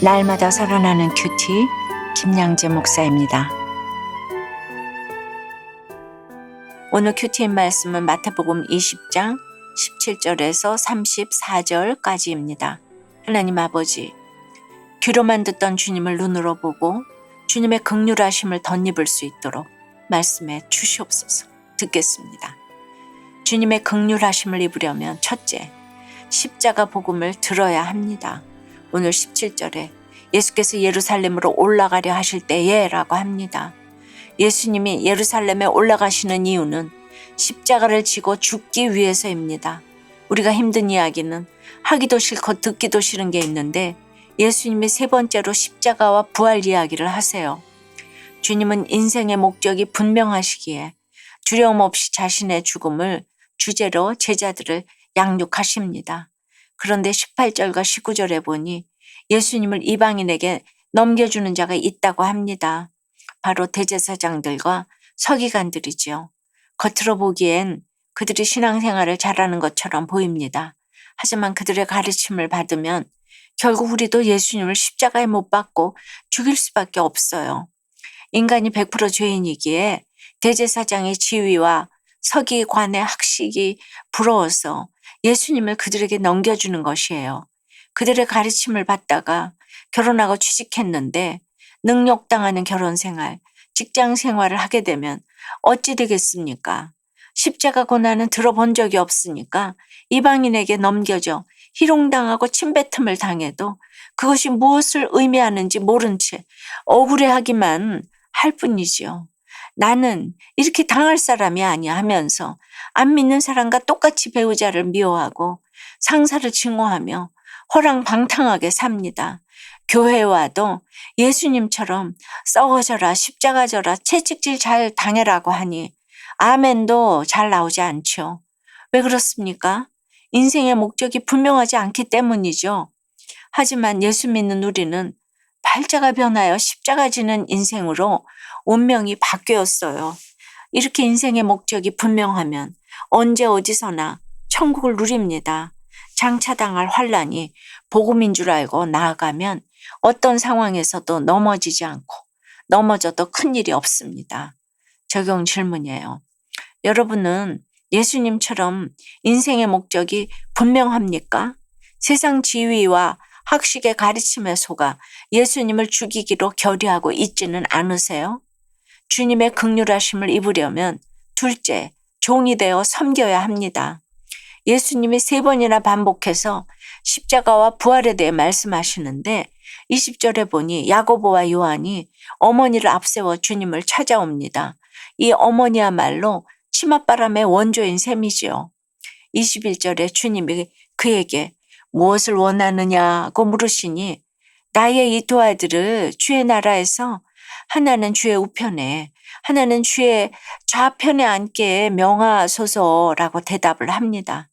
날마다 살아나는 큐티 김양재 목사입니다. 오늘 큐티인 말씀은 마태복음 20장 17절에서 34절까지입니다. 하나님 아버지, 귀로만 듣던 주님을 눈으로 보고 주님의 극률하심을 덧입을 수 있도록 말씀해 주시옵소서. 듣겠습니다. 주님의 극률하심을 입으려면 첫째, 십자가 복음을 들어야 합니다. 오늘 17절에 예수께서 예루살렘으로 올라가려 하실 때에 라고 합니다. 예수님이 예루살렘에 올라가시는 이유는 십자가를 지고 죽기 위해서입니다. 우리가 힘든 이야기는 하기도 싫고 듣기도 싫은 게 있는데 예수님이 세 번째로 십자가와 부활 이야기를 하세요. 주님은 인생의 목적이 분명하시기에 두려움 없이 자신의 죽음을 주제로 제자들을 양육하십니다. 그런데 18절과 19절에 보니 예수님을 이방인에게 넘겨주는 자가 있다고 합니다. 바로 대제사장들과 서기관들이지요. 겉으로 보기엔 그들이 신앙생활을 잘하는 것처럼 보입니다. 하지만 그들의 가르침을 받으면 결국 우리도 예수님을 십자가에 못 박고 죽일 수밖에 없어요. 인간이 100% 죄인이기에 대제사장의 지위와 서기관의 학식이 부러워서 예수님을 그들에게 넘겨주는 것이에요. 그들의 가르침을 받다가 결혼하고 취직했는데 능력당하는 결혼 생활, 직장 생활을 하게 되면 어찌 되겠습니까? 십자가 고난은 들어본 적이 없으니까 이방인에게 넘겨져 희롱당하고 침뱉음을 당해도 그것이 무엇을 의미하는지 모른 채 억울해하기만 할 뿐이지요. 나는 이렇게 당할 사람이 아니야 하면서 안 믿는 사람과 똑같이 배우자를 미워하고 상사를 증오하며 호랑방탕하게 삽니다. 교회와도 예수님처럼 썩어져라 십자가 져라 채찍질 잘 당해라고 하니 아멘도 잘 나오지 않죠. 왜 그렇습니까? 인생의 목적이 분명하지 않기 때문이죠. 하지만 예수 믿는 우리는 팔자가 변하여 십자가 지는 인생으로 운명이 바뀌었어요. 이렇게 인생의 목적이 분명하면 언제 어디서나 천국을 누립니다. 장차당할 환란이 복음인 줄 알고 나아가면 어떤 상황에서도 넘어지지 않고 넘어져도 큰일이 없습니다. 적용 질문이에요. 여러분은 예수님처럼 인생의 목적이 분명합니까? 세상 지위와 학식의 가르침에 속아 예수님을 죽이기로 결의하고 있지는 않으세요? 주님의 극률하심을 입으려면 둘째, 종이 되어 섬겨야 합니다. 예수님이 세 번이나 반복해서 십자가와 부활에 대해 말씀하시는데 20절에 보니 야고보와 요한이 어머니를 앞세워 주님을 찾아옵니다. 이 어머니야말로 치맛바람의 원조인 셈이지요. 21절에 주님이 그에게 무엇을 원하느냐고 물으시니 나의 이 두 아들을 주의 나라에서 하나는 주의 우편에 하나는 주의 좌편에 앉게 명하소서라고 대답을 합니다.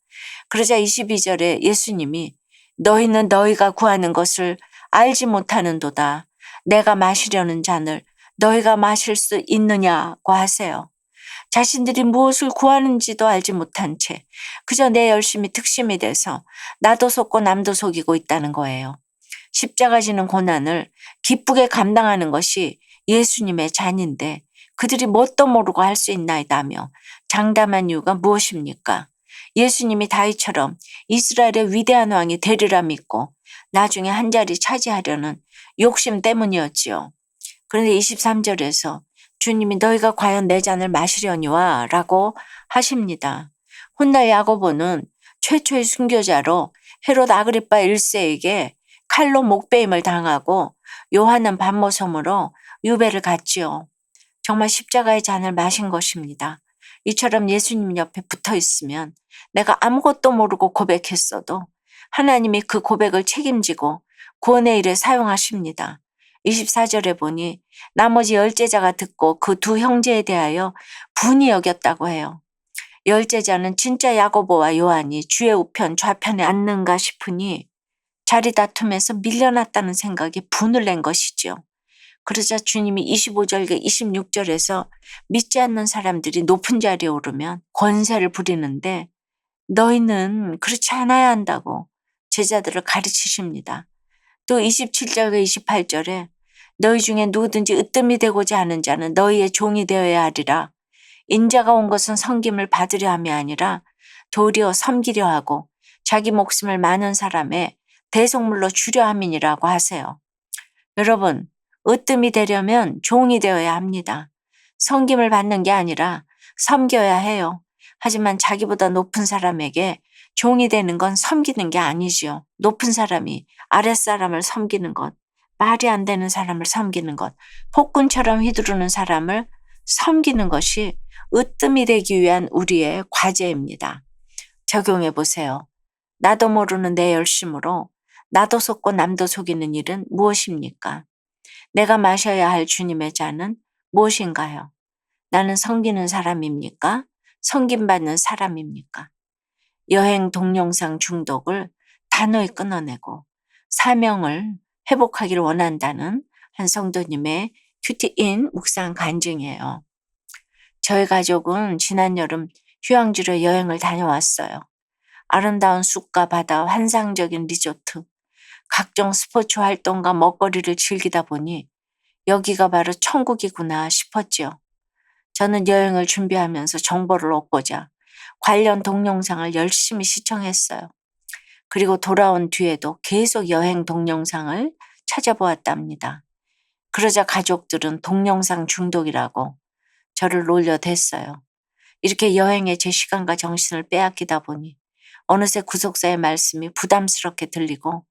그러자 22절에 예수님이 너희는 너희가 구하는 것을 알지 못하는도다. 내가 마시려는 잔을 너희가 마실 수 있느냐고 하세요. 자신들이 무엇을 구하는지도 알지 못한 채 그저 내 열심히 특심이 돼서 나도 속고 남도 속이고 있다는 거예요. 십자가 지는 고난을 기쁘게 감당하는 것이 예수님의 잔인데 그들이 뭣도 모르고 할 수 있나이다며 장담한 이유가 무엇입니까? 예수님이 다윗처럼 이스라엘의 위대한 왕이 되리라 믿고 나중에 한 자리 차지하려는 욕심 때문이었지요. 그런데 23절에서 주님이 너희가 과연 내 잔을 마시려니와 라고 하십니다. 훗날 야고보는 최초의 순교자로 헤롯 아그리파 1세에게 칼로 목베임을 당하고 요한은 반모섬으로 유배를 갔지요. 정말 십자가의 잔을 마신 것입니다. 이처럼 예수님 옆에 붙어 있으면 내가 아무것도 모르고 고백했어도 하나님이 그 고백을 책임지고 구원의 일에 사용하십니다. 24절에 보니 나머지 열제자가 듣고 그 두 형제에 대하여 분이 여겼다고 해요. 열제자는 진짜 야고보와 요한이 주의 우편 좌편에 앉는가 싶으니 자리 다툼에서 밀려났다는 생각에 분을 낸 것이지요. 그러자 주님이 25절과 26절에서 믿지 않는 사람들이 높은 자리에 오르면 권세를 부리는데 너희는 그렇지 않아야 한다고 제자들을 가르치십니다. 또 27절과 28절에 너희 중에 누구든지 으뜸이 되고자 하는 자는 너희의 종이 되어야 하리라. 인자가 온 것은 섬김을 받으려 함이 아니라 도리어 섬기려 하고 자기 목숨을 많은 사람의 대속물로 주려 함이니라고 하세요. 여러분, 으뜸이 되려면 종이 되어야 합니다. 섬김을 받는 게 아니라 섬겨야 해요. 하지만 자기보다 높은 사람에게 종이 되는 건 섬기는 게 아니지요. 높은 사람이 아랫사람을 섬기는 것, 말이 안 되는 사람을 섬기는 것, 폭군처럼 휘두르는 사람을 섬기는 것이 으뜸이 되기 위한 우리의 과제입니다. 적용해 보세요. 나도 모르는 내 열심으로 나도 속고 남도 속이는 일은 무엇입니까? 내가 마셔야 할 주님의 잔은 무엇인가요? 나는 섬기는 사람입니까? 섬김받는 사람입니까? 여행 동영상 중독을 단호히 끊어내고 사명을 회복하기를 원한다는 한 성도님의 큐티인 묵상 간증이에요. 저희 가족은 지난 여름 휴양지로 여행을 다녀왔어요. 아름다운 숲과 바다, 환상적인 리조트, 각종 스포츠 활동과 먹거리를 즐기다 보니 여기가 바로 천국이구나 싶었지요. 저는 여행을 준비하면서 정보를 얻고자 관련 동영상을 열심히 시청했어요. 그리고 돌아온 뒤에도 계속 여행 동영상을 찾아보았답니다. 그러자 가족들은 동영상 중독이라고 저를 놀려댔어요. 이렇게 여행에 제 시간과 정신을 빼앗기다 보니 어느새 구속사의 말씀이 부담스럽게 들리고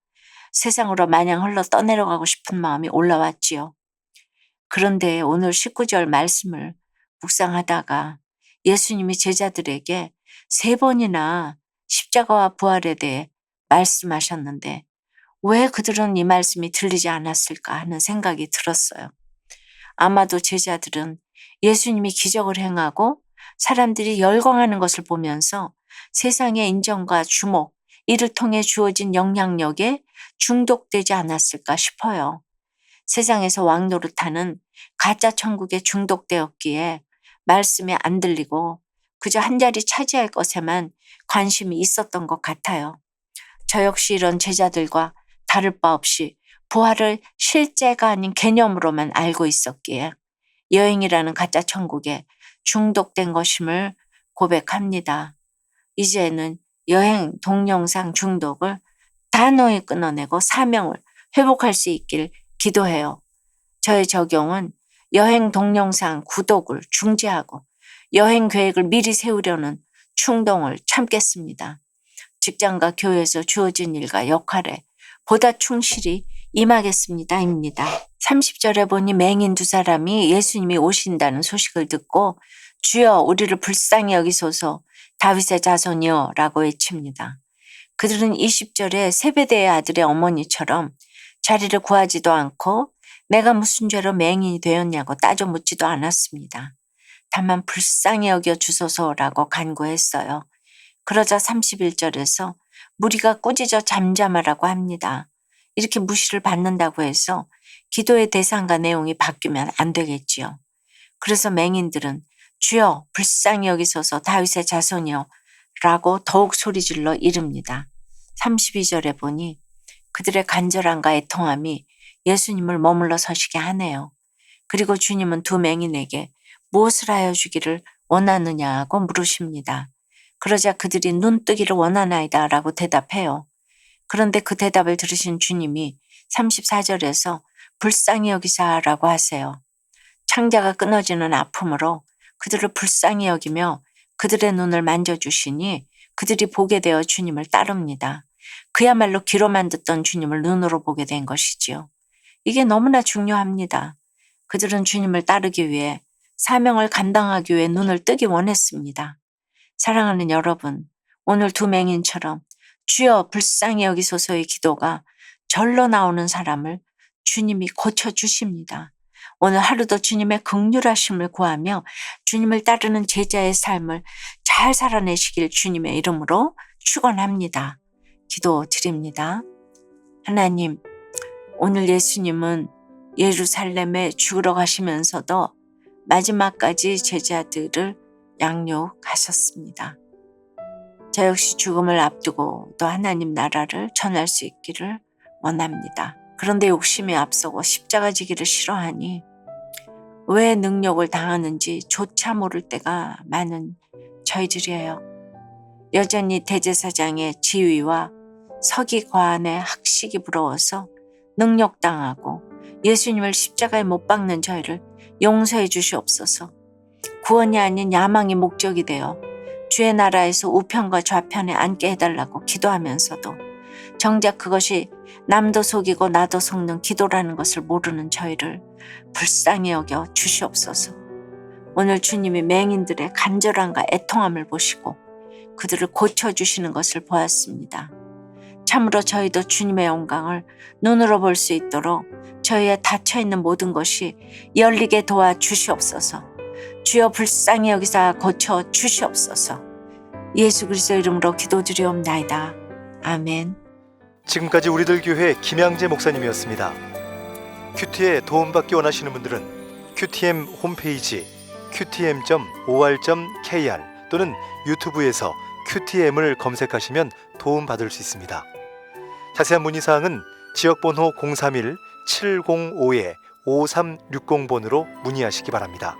세상으로 마냥 흘러 떠내려가고 싶은 마음이 올라왔지요. 그런데 오늘 19절 말씀을 묵상하다가 예수님이 제자들에게 세 번이나 십자가와 부활에 대해 말씀하셨는데 왜 그들은 이 말씀이 들리지 않았을까 하는 생각이 들었어요. 아마도 제자들은 예수님이 기적을 행하고 사람들이 열광하는 것을 보면서 세상의 인정과 주목, 이를 통해 주어진 영향력에 중독되지 않았을까 싶어요. 세상에서 왕노릇하는 가짜 천국에 중독되었기에 말씀에 안 들리고 그저 한 자리 차지할 것에만 관심이 있었던 것 같아요. 저 역시 이런 제자들과 다를 바 없이 부활을 실제가 아닌 개념으로만 알고 있었기에 여행이라는 가짜 천국에 중독된 것임을 고백합니다. 이제는 여행 동영상 중독을 단호히 끊어내고 사명을 회복할 수 있길 기도해요. 저의 적용은 여행 동영상 구독을 중지하고 여행 계획을 미리 세우려는 충동을 참겠습니다. 직장과 교회에서 주어진 일과 역할에 보다 충실히 임하겠습니다. 입니다. 30절에 보니 맹인 두 사람이 예수님이 오신다는 소식을 듣고 주여 우리를 불쌍히 여기소서 다윗의 자손이여 라고 외칩니다. 그들은 20절에 세베대의 아들의 어머니처럼 자리를 구하지도 않고 내가 무슨 죄로 맹인이 되었냐고 따져 묻지도 않았습니다. 다만 불쌍히 여겨 주소서라고 간구했어요. 그러자 31절에서 무리가 꾸짖어 잠잠하라고 합니다. 이렇게 무시를 받는다고 해서 기도의 대상과 내용이 바뀌면 안 되겠지요. 그래서 맹인들은 주여 불쌍히 여기소서 다윗의 자손이여 라고 더욱 소리질러 이릅니다. 32절에 보니 그들의 간절함과 애통함이 예수님을 머물러 서시게 하네요. 그리고 주님은 두 맹인에게 무엇을 하여 주기를 원하느냐고 물으십니다. 그러자 그들이 눈뜨기를 원하나이다 라고 대답해요. 그런데 그 대답을 들으신 주님이 34절에서 불쌍히 여기사라고 하세요. 창자가 끊어지는 아픔으로 그들을 불쌍히 여기며 그들의 눈을 만져주시니 그들이 보게 되어 주님을 따릅니다. 그야말로 귀로만 듣던 주님을 눈으로 보게 된 것이지요. 이게 너무나 중요합니다. 그들은 주님을 따르기 위해 사명을 감당하기 위해 눈을 뜨기 원했습니다. 사랑하는 여러분, 오늘 두 맹인처럼 주여 불쌍히 여기소서의 기도가 절로 나오는 사람을 주님이 고쳐주십니다. 오늘 하루도 주님의 극률하심을 구하며 주님을 따르는 제자의 삶을 잘 살아내시길 주님의 이름으로 축원합니다. 기도 드립니다. 하나님, 오늘 예수님은 예루살렘에 죽으러 가시면서도 마지막까지 제자들을 양육하셨습니다. 저 역시 죽음을 앞두고 또 하나님 나라를 전할 수 있기를 원합니다. 그런데 욕심이 앞서고 십자가 지기를 싫어하니 왜 능력을 당하는지 조차 모를 때가 많은 저희들이에요. 여전히 대제사장의 지위와 서기관의 학식이 부러워서 능력당하고 예수님을 십자가에 못 박는 저희를 용서해 주시옵소서. 구원이 아닌 야망이 목적이 되어 주의 나라에서 우편과 좌편에 앉게 해달라고 기도하면서도 정작 그것이 남도 속이고 나도 속는 기도라는 것을 모르는 저희를 불쌍히 여겨 주시옵소서. 오늘 주님이 맹인들의 간절함과 애통함을 보시고 그들을 고쳐주시는 것을 보았습니다. 참으로 저희도 주님의 영광을 눈으로 볼 수 있도록 저희의 닫혀있는 모든 것이 열리게 도와 주시옵소서. 주여 불쌍히 여기사 고쳐 주시옵소서. 예수 그리스도 이름으로 기도드리옵나이다. 아멘. 지금까지 우리들 교회 김양재 목사님이었습니다. 큐티에 도움받기 원하시는 분들은 큐티엠 홈페이지 qtm.or.kr 또는 유튜브에서 큐티엠을 검색하시면 도움받을 수 있습니다. 자세한 문의 사항은 지역번호 031 705에 5360번으로 문의하시기 바랍니다.